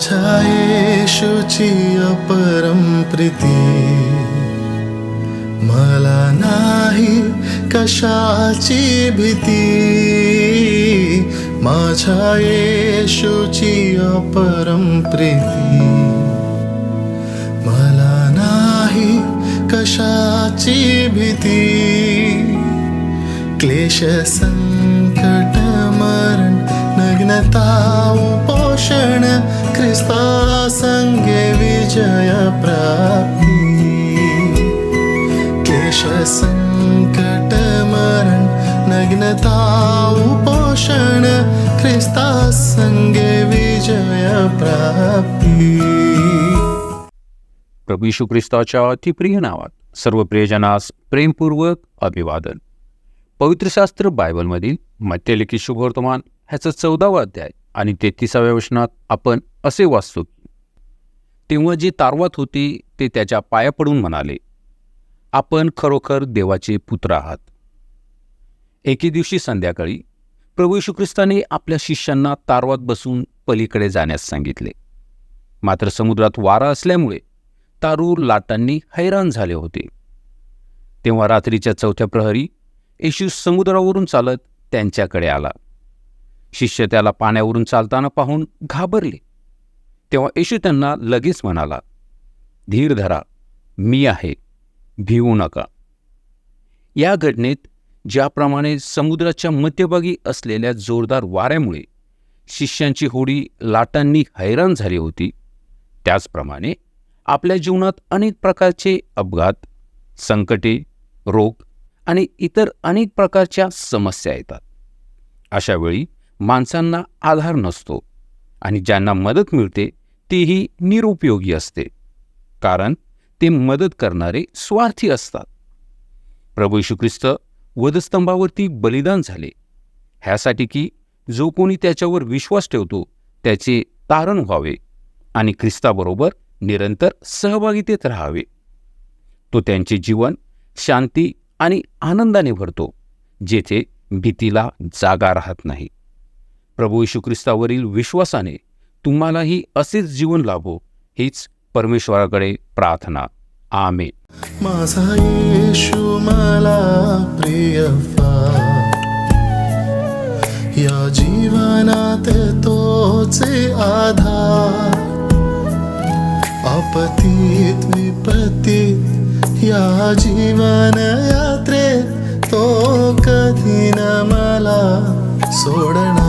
माझ्या येशूची अपरम प्रीती. मला नाही कशाची भीती. माझ्या येशूची अपरम प्रीती. मला नाही कशाची भीती. क्लेश संकट मरण नग्नता ख्रिस्ता संगे विजय नग्नता उपोषण ख्रिस्ता संगे विजय प्रभू यशू ख्रिस्ताच्या अतिप्रिय नावात सर्व प्रियजनास प्रेमपूर्वक अभिवादन. पवित्र शास्त्र बायबलमधील मत्यलिखित शुभवर्तमान ह्याचं चौदावा अध्याय आणि तेहतीसाव्या वचनात आपण असे वाचतो. तेव्हा जी तारवात होते ते त्याच्या पाया पडून म्हणाले आपण खरोखर देवाचे पुत्र आहात. एके दिवशी संध्याकाळी प्रभू यशू ख्रिस्ताने आपल्या शिष्यांना तारवात बसून पलीकडे जाण्यास सांगितले. मात्र समुद्रात वारा असल्यामुळे तारूर लाटांनी हैराण झाले होते. तेव्हा रात्रीच्या चौथ्या प्रहरी येशू समुद्रावरून चालत त्यांच्याकडे आला. शिष्य त्याला पाण्यावरून चालताना पाहून घाबरले. तेव्हा येशू त्यांना लगेच म्हणाला धीर धरा मी आहे भिवू नका. या घटनेत ज्याप्रमाणे समुद्राच्या मध्यभागी असलेल्या जोरदार वाऱ्यामुळे शिष्यांची होडी लाटांनी हैराण झाली होती त्याचप्रमाणे आपल्या जीवनात अनेक प्रकारचे अपघात संकटे रोग आणि इतर अनेक प्रकारच्या समस्या येतात. अशावेळी माणसांना आधार नसतो आणि ज्यांना मदत मिळते तीही निरुपयोगी असते. कारण ते मदत करणारे स्वार्थी असतात. प्रभू यशू ख्रिस्त वधस्तंभावरती बलिदान झाले. ह्यासाठी की जो कोणी त्याच्यावर विश्वास ठेवतो त्याचे तारण व्हावे आणि ख्रिस्ताबरोबर निरंतर सहभागितेत राहावे. तो त्यांचे जीवन शांती आणि आनंदाने भरतो जेथे भीतीला जागा राहत नाही. प्रभू यशू ख्रिस्तावरील विश्वासाने तुम्हालाही असेच जीवन लाभो हीच परमेश्वराकडे प्रार्थना. आमे माझा येशू मला प्रिय या जीवनात तोचे आधार. आपतीत विपत्तीत या जीवन यात्रेत तो कधी न मला सोडणार.